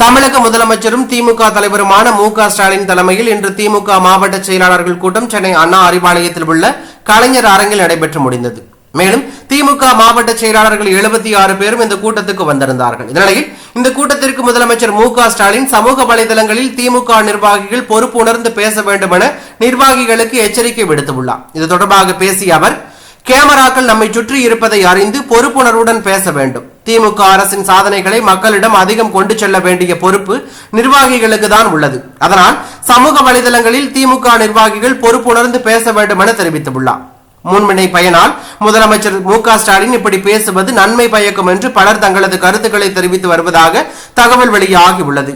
தமிழக முதலமைச்சரும் திமுக தலைவருமான மு ஸ்டாலின் தலைமையில் இன்று திமுக மாவட்ட செயலாளர்கள் கூட்டம் சென்னை அண்ணா அறிவாலயத்தில் உள்ள கலைஞர் அரங்கில் நடைபெற்று முடிந்தது. மேலும் திமுக மாவட்ட செயலாளர்கள் எழுபத்தி ஆறு பேரும் இந்த கூட்டத்துக்கு வந்திருந்தார்கள். இந்நிலையில் இந்த கூட்டத்திற்கு முதலமைச்சர் மு ஸ்டாலின் சமூக வலைதளங்களில் திமுக நிர்வாகிகள் பொறுப்பு உணர்ந்து பேச வேண்டும் என நிர்வாகிகளுக்கு எச்சரிக்கை விடுத்துள்ளார். இது தொடர்பாக பேசிய அவர் கேமராக்கள் நம்மை சுற்றி இருப்பதை அறிந்து பொறுப்புணர்வுடன் பேச வேண்டும். திமுக அரசின் சாதனைகளை மக்களிடம் அதிகம் கொண்டு செல்ல வேண்டிய பொறுப்பு நிர்வாகிகளுக்கு தான் உள்ளது. அதனால் சமூக வலைதளங்களில் திமுக நிர்வாகிகள் பொறுப்புணர்ந்து பேச வேண்டும் என தெரிவித்துள்ளார். முன்வினை பயனால் முதலமைச்சர் மு ஸ்டாலின் இப்படி பேசுவது நன்மை பயக்கும் என்று பலர் தங்களது கருத்துக்களை தெரிவித்து வருவதாக தகவல் வெளியாகியுள்ளது